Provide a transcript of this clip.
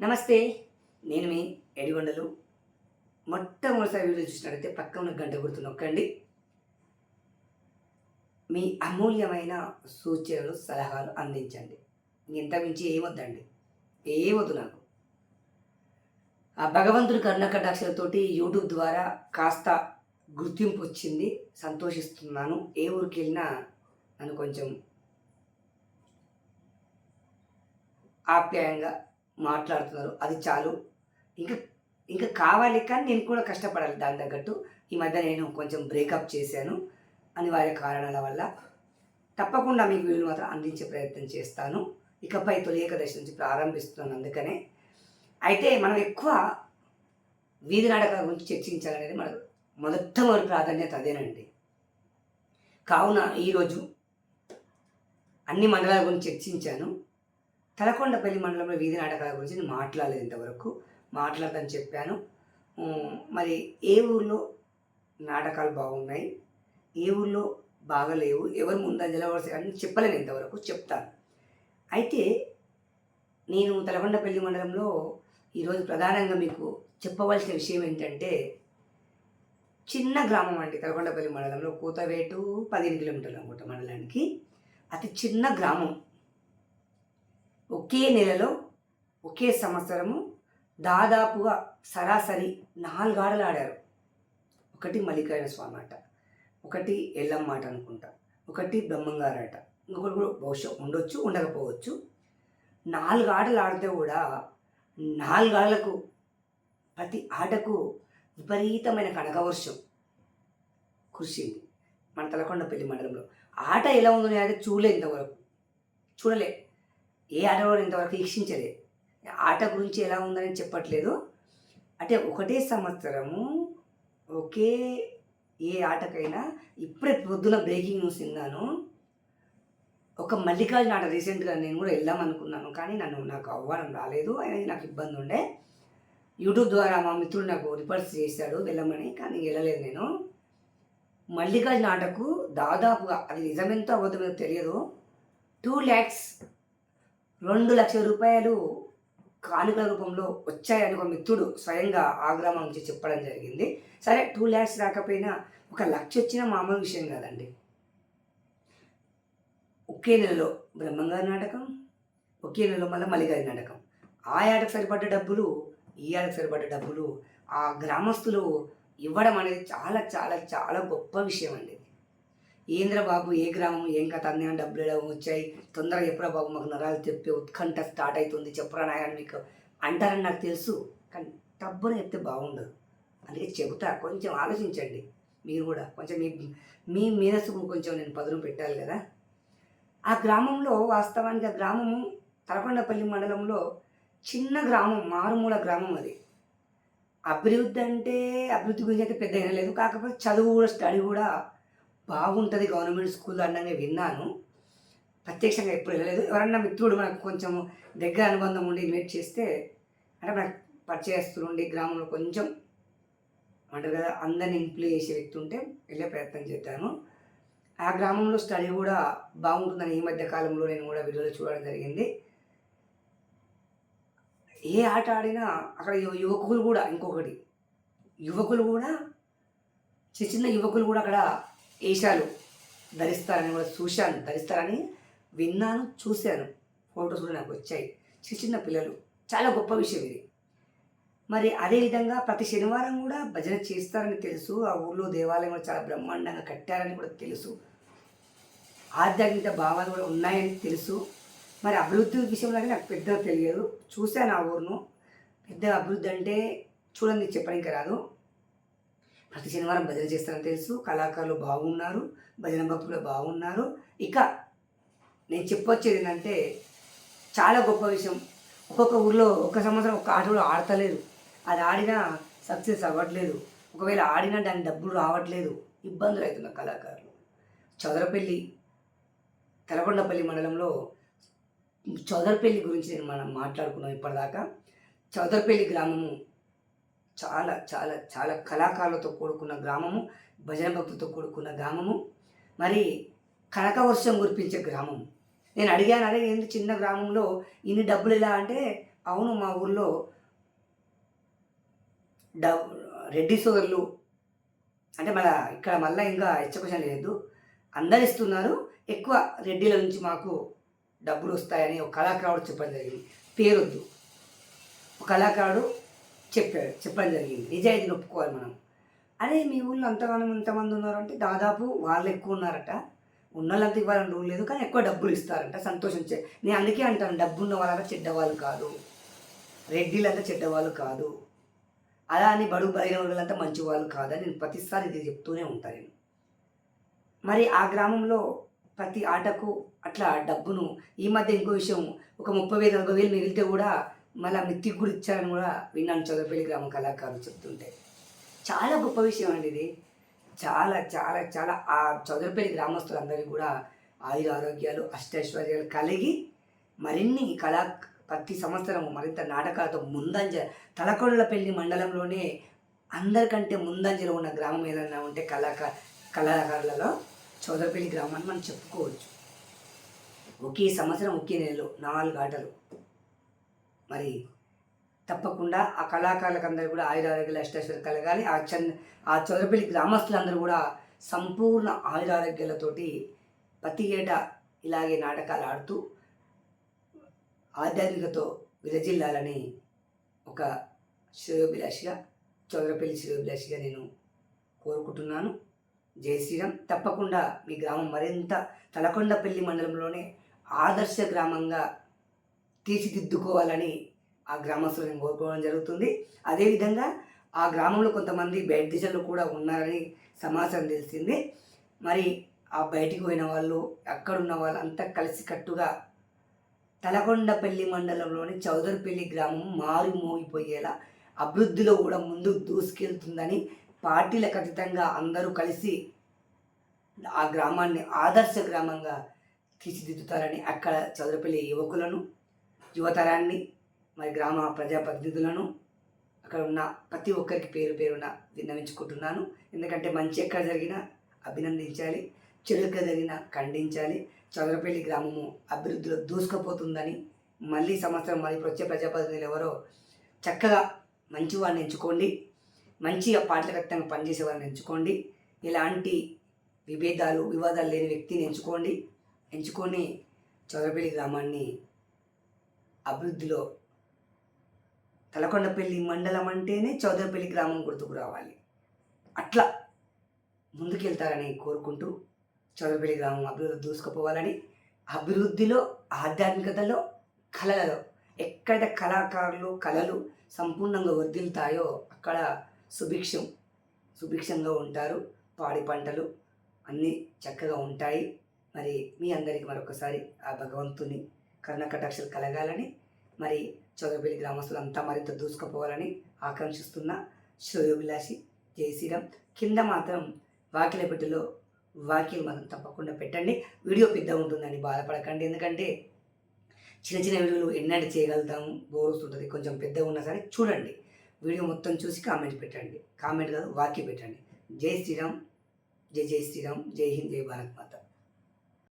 నమస్తే నేను మీ ఎడిగొండలు. మొట్టమొదటిసారి వీడియో చూసినట్లయితే పక్క ఉన్న గంట గుర్తు నొక్కండి. మీ అమూల్యమైన సూచనలు సలహాలు అందించండి. ఇంత మించి ఏమొద్దండి ఏమొద్దు నాకు. ఆ భగవంతుడి కరుణ కటాక్షలతోటి యూట్యూబ్ ద్వారా కాస్త గుర్తింపు వచ్చింది. సంతోషిస్తున్నాను. ఏ ఊరికి వెళ్ళినా నన్ను కొంచెం ఆప్యాయంగా మాట్లాడుతున్నారు. అది చాలు. ఇంకా ఇంకా కావాలి కానీ నేను కూడా కష్టపడాలి దాని తగ్గట్టు. ఈ మధ్య నేను కొంచెం బ్రేకప్ చేశాను. అనివార్య కారణాల వల్ల. తప్పకుండా మీకు వీళ్ళు మాత్రం అందించే ప్రయత్నం చేస్తాను. ఇకపై తొలి ఏకాదశి నుంచి ప్రారంభిస్తున్నాను అందుకనే. అయితే మనం ఎక్కువ వీధి నాటకాల గురించి చర్చించాలనేది మన మొదటి ప్రాధాన్యత అదేనండి. కావున ఈరోజు అన్ని మండలాల గురించి చర్చించాను. తలకొండపల్లి మండలంలో వీధి నాటకాల గురించి నేను మాట్లాడలేదు ఇంతవరకు. మాట్లాడదని చెప్పాను. మరి ఏ ఊర్లో నాటకాలు బాగున్నాయి? ఏ ఊర్లో బాగలేవు? ఎవరు ముందంజలో అని చెప్పలేను ఇంతవరకు. చెప్తాను. అయితే నేను తలకొండపల్లి మండలంలో ఈరోజు ప్రధానంగా మీకు చెప్పవలసిన విషయం ఏంటంటే చిన్న గ్రామం అండి తలకొండపల్లి మండలంలో కూతవేటు పదిహేను కిలోమీటర్లు అనుకుంటా మండలానికి. అతి చిన్న గ్రామం. ఒకే నెలలో ఒకే సంవత్సరము దాదాపుగా సరాసరి నాలుగు ఆటలు ఆడారు ఒకటి మల్లికార్జున స్వామి ఆట ఒకటి ఎల్లమ్మ ఆట అనుకుంటా ఒకటి బ్రహ్మంగారు ఆట. ఇంకొకటి కూడా బహుశా ఉండొచ్చు ఉండకపోవచ్చు. నాలుగు ఆటలు ఆడితే కూడా నాలుగు ఆటలకు ప్రతి ఆటకు విపరీతమైన కనకవర్షం కురిసింది మన తలకొండ పెళ్ళి మండలంలో. ఆట ఎలా ఉందో అంటే చూడలే ఇంతవరకు. చూడలే. ఏ ఆట ఇంతవరకు వీక్షించలే ఆట గురించి ఎలా ఉందని చెప్పట్లేదు. అంటే ఒకటే సంవత్సరము ఒకే ఏ ఆటకైనా ఇప్పుడే పొద్దున బ్రేకింగ్ న్యూస్ విన్నాను. ఒక మల్లికార్జున ఆట రీసెంట్గా నేను కూడా వెళ్దాం అనుకున్నాను. కానీ నన్ను నాకు అవ్వడం రాలేదు. అనేది నాకు ఇబ్బంది ఉండే. యూట్యూబ్ ద్వారా మా మిత్రుడు నాకు రిపర్స్ చేశాడు వెళ్ళమని. కానీ వెళ్ళలేదు నేను. మల్లికార్జున ఆటకు దాదాపుగా అది నిజమెంతో అబద్ధమో తెలియదు. టూ ల్యాక్స్ రెండు లక్షల రూపాయలు కానుకల రూపంలో వచ్చాయని ఒక మిత్రుడు స్వయంగా ఆ నుంచి చెప్పడం జరిగింది. సరే టూ ల్యాక్స్ రాకపోయినా ఒక లక్ష వచ్చిన మామూలు విషయం కాదండి. ఒకే నెలలో బ్రహ్మంగారి నాటకం ఒకే నెలలో మళ్ళీ మల్లిగారి నాటకం. ఆ ఏటకు సరిపడ్డ డబ్బులు ఈ ఏటకు సరిపడ్డ డబ్బులు ఆ గ్రామస్తులు ఇవ్వడం అనేది చాలా చాలా చాలా గొప్ప విషయం అండి. ఏంద్ర బాబు ఏ గ్రామం ఏం కథ? అందిన డబ్బులు ఎలా వచ్చాయి? తొందరగా ఎప్పుడో బాబు మాకు నరాలు తెప్పి ఉత్కంఠ స్టార్ట్ అవుతుంది చెప్పరా నాయన మీకు? అంటారని నాకు తెలుసు కానీ డబ్బుని చెప్తే బాగుండదు. అందుకే చెబుతా కొంచెం ఆలోచించండి. మీరు కూడా కొంచెం మీ మీ మేధస్సుకు కొంచెం నేను పదును పెట్టాలి కదా? ఆ గ్రామంలో వాస్తవానికి ఆ గ్రామము తలకొండపల్లి మండలంలో చిన్న గ్రామం మారుమూల గ్రామం అది. అభివృద్ధి అంటే అభివృద్ధి గురించి అయితే పెద్ద లేదు. కాకపోతే చదువు కూడా స్టడీ కూడా బాగుంటుంది గవర్నమెంట్ స్కూల్ అన్నగా విన్నాను. ప్రత్యక్షంగా ఎప్పుడు వెళ్ళలేదు ఎవరన్నా మిత్రుడు మనకు కొంచెం దగ్గర అనుబంధం ఉండి ఇన్వైట్ చేస్తే అంటే మనకు పరిచయస్తులు ఉండి గ్రామంలో కొంచెం అంటారు కదా అందరిని ఇంప్లూ చేసే వ్యక్తి ఉంటే వెళ్ళే ప్రయత్నం చేద్దాను ఆ గ్రామంలో స్టడీ కూడా బాగుంటుందని ఈ మధ్య కాలంలో నేను కూడా వీడియోలో చూడడం జరిగింది. ఏ ఆట ఆడినా అక్కడ యువకులు కూడా ఇంకొకటి. యువకులు కూడా చిన్న చిన్న యువకులు కూడా అక్కడ వేషాలు ధరిస్తారని కూడా చూశాను ధరిస్తారని విన్నాను చూశాను. ఫొటోస్ కూడా నాకు వచ్చాయి. చిన్న చిన్న పిల్లలు. చాలా గొప్ప విషయం ఇది. మరి అదేవిధంగా ప్రతి శనివారం కూడా భజన చేస్తారని తెలుసు. ఆ ఊళ్ళో దేవాలయం కూడా చాలా బ్రహ్మాండంగా కట్టారని కూడా తెలుసు. ఆధ్యాత్మిక భావాలు కూడా ఉన్నాయని తెలుసు. మరి అభివృద్ధి విషయంలో నాకు పెద్దగా తెలియదు. చూశాను ఆ ఊరును. పెద్ద అభివృద్ధి అంటే చూడండి చెప్పడానికి రాదు. ప్రతి శనివారం భజన చేస్తారని తెలుసు. కళాకారులు బాగున్నారు. భజన భక్తులు బాగున్నారు. ఇక నేను చెప్పొచ్చేది ఏంటంటే చాలా గొప్ప విషయం. ఒక్కొక్క ఊర్లో ఒక్క సంవత్సరం ఒక్క ఆట కూడా ఆడతలేరు అది ఆడినా సక్సెస్ అవ్వట్లేదు. ఒకవేళ ఆడినా దాని డబ్బులు రావట్లేదు. ఇబ్బందులు అవుతున్న కళాకారులు. చౌదరపల్లి తెలకొండపల్లి మండలంలో చౌదరపల్లి గురించి నేను మనం మాట్లాడుకున్నాం ఇప్పటిదాకా. చౌదరపల్లి గ్రామము చాలా చాలా చాలా కళాకారులతో కూడుకున్న గ్రామము భజన భక్తులతో కూడుకున్న గ్రామము. మరి కనక వర్షం కురిపించే గ్రామం నేను అడిగాను అదే ఏంది చిన్న గ్రామంలో ఇన్ని డబ్బులు ఎలా అంటే అవును మా ఊర్లో డ రెడ్డి సోదరులు అంటే మన ఇక్కడ మళ్ళీ ఇంకా హెచ్చకోశం లేదు. అందరు ఇస్తున్నారు ఎక్కువ రెడ్డిల నుంచి మాకు డబ్బులు వస్తాయని ఒక కళాకారుడు చెప్పడం జరిగింది. పేరొద్దు. ఒక కళాకారుడు చెప్పాడు చెప్పడం జరిగింది. నిజాయితీని ఒప్పుకోవాలి మనం. అదే మీ ఊళ్ళో అంతగానో ఎంతమంది ఉన్నారు అంటే దాదాపు వాళ్ళు ఎక్కువ ఉన్నారట. ఉన్న వాళ్ళంతా ఇవ్వాలని రూల్ లేదు కానీ ఎక్కువ డబ్బులు ఇస్తారంట. సంతోషించే నేను అందుకే అంటాను డబ్బు ఉన్న వాళ్ళంతా చెడ్డవాళ్ళు కాదు. రెడ్డిలంతా చెడ్డవాళ్ళు కాదు. అలా అని బడుగు బలైన వాళ్ళంతా మంచి వాళ్ళు కాదని నేను ప్రతిసారి ఇది చెప్తూనే ఉంటాను నేను. మరి ఆ గ్రామంలో ప్రతి ఆటకు అట్లా డబ్బును ఈ మధ్య ఇంకో విషయం ఒక ముప్పై వేలు నలభై వేలు మిగిలితే కూడా మళ్ళీ మిత్తికి కూడా ఇచ్చారని కూడా విన్నాను చదవపల్లి గ్రామ కళాకారులు చెప్తుంటే. చాలా గొప్ప విషయం అండి ఇది. చాలా చాలా చాలా ఆ చౌదరపల్లి గ్రామస్తులందరికీ కూడా ఆయుర ఆరోగ్యాలు అష్టైశ్వర్యాలు కలిగి మరిన్ని కళా ప్రతి సంవత్సరం మరింత నాటకాలతో ముందంజ తలకొండలపల్లి మండలంలోనే అందరికంటే ముందంజలో ఉన్న గ్రామం ఏదన్నా ఉంటే కళాకార కళాకారులలో చౌదరపల్లి గ్రామాన్ని మనం చెప్పుకోవచ్చు. ఒకే సంవత్సరం ఒకే నెలలో నాలుగు ఆటలు. మరి తప్పకుండా ఆ కళాకారులకు అందరూ కూడా ఆయుర ఆరోగ్యాలు కలగాలి. ఆ చంద ఆ చౌదరపల్లి గ్రామస్తులందరూ కూడా సంపూర్ణ ఆయురారోగ్యాలతోటి ప్రతి ఏటా ఇలాగే నాటకాలు ఆడుతూ ఆధ్యాత్మికతో విరజిల్లాలని ఒక శ్రేయోభిలాషిగా చౌదరపల్లి శ్రేయోభిలాషిగా నేను కోరుకుంటున్నాను. జై శ్రీరామ్. తప్పకుండా మీ గ్రామం మరింత తలకొండపల్లి మండలంలోనే ఆదర్శ గ్రామంగా తీర్చిదిద్దుకోవాలని ఆ గ్రామస్తులు నేను కోరుకోవడం జరుగుతుంది. అదేవిధంగా ఆ గ్రామంలో కొంతమంది బయట దిశలో కూడా ఉన్నారని సమాచారం తెలిసింది. మరి ఆ బయటికి పోయిన వాళ్ళు అక్కడున్న వాళ్ళు అంతా కలిసికట్టుగా తలకొండపల్లి మండలంలోని చౌదరిపల్లి గ్రామం మారుమోగిపోయేలా అభివృద్ధిలో కూడా ముందు దూసుకెళ్తుందని పార్టీలకు అతీతంగా అందరూ కలిసి ఆ గ్రామాన్ని ఆదర్శ గ్రామంగా తీర్చిదిద్దుతారని అక్కడ చౌదరిపల్లి యువకులను యువతరాన్ని మరి గ్రామ ప్రజాప్రతినిధులను అక్కడ ఉన్న ప్రతి ఒక్కరికి పేరు పేరున విన్నవించుకుంటున్నాను. ఎందుకంటే మంచి ఎక్కడ జరిగినా అభినందించాలి చెడుగా జరిగిన జరిగినా ఖండించాలి. చౌదరపల్లి గ్రామము అభివృద్ధిలో దూసుకుపోతుందని మళ్ళీ సంవత్సరం మరి ఇప్పుడు వచ్చే ప్రజాప్రతినిధులు ఎవరో చక్కగా మంచివాడిని ఎంచుకోండి. మంచిగా పాటలకత్తంగా పనిచేసే వారిని ఎంచుకోండి. ఇలాంటి విభేదాలు వివాదాలు లేని వ్యక్తిని ఎంచుకోండి. ఎంచుకొని చౌదరపల్లి గ్రామాన్ని అభివృద్ధిలో తలకొండపల్లి మండలం అంటేనే చౌదరపల్లి గ్రామం గుర్తుకు రావాలి. అట్లా ముందుకెళ్తారని కోరుకుంటూ చౌదరపల్లి గ్రామం అభివృద్ధి దూసుకుపోవాలని అభివృద్ధిలో ఆధ్యాత్మికతలో కళలలో ఎక్కడ కళాకారులు కళలు సంపూర్ణంగా వర్ధిల్తాయో అక్కడ సుభిక్షం సుభిక్షంగా ఉంటారు. పాడి పంటలు అన్నీ చక్కగా ఉంటాయి. మరి మీ అందరికీ మరొకసారి ఆ భగవంతుని కర్ణకటాక్షలు కలగాలని మరి చౌదరపల్లి గ్రామస్తులు అంతా మరింత దూసుకుపోవాలని ఆకాంక్షిస్తున్న శ్రేయోభిలాషి జై శ్రీరామ్. కింద మాత్రం వాకిలపెట్టులో వాకిల్ మనం తప్పకుండా పెట్టండి. వీడియో పెద్ద ఉంటుందని బాధపడకండి. ఎందుకంటే చిన్న చిన్న వీడియోలు ఎన్నటి చేయగలుగుతాము? బోర్ వస్తుంటుంది. కొంచెం పెద్దగా ఉన్నా సరే చూడండి. వీడియో మొత్తం చూసి కామెంట్ పెట్టండి. కామెంట్ కాదు వాక్య పెట్టండి. జై శ్రీరామ్. జై జై శ్రీరామ్. జై హింద్ జై భారత్ మాత.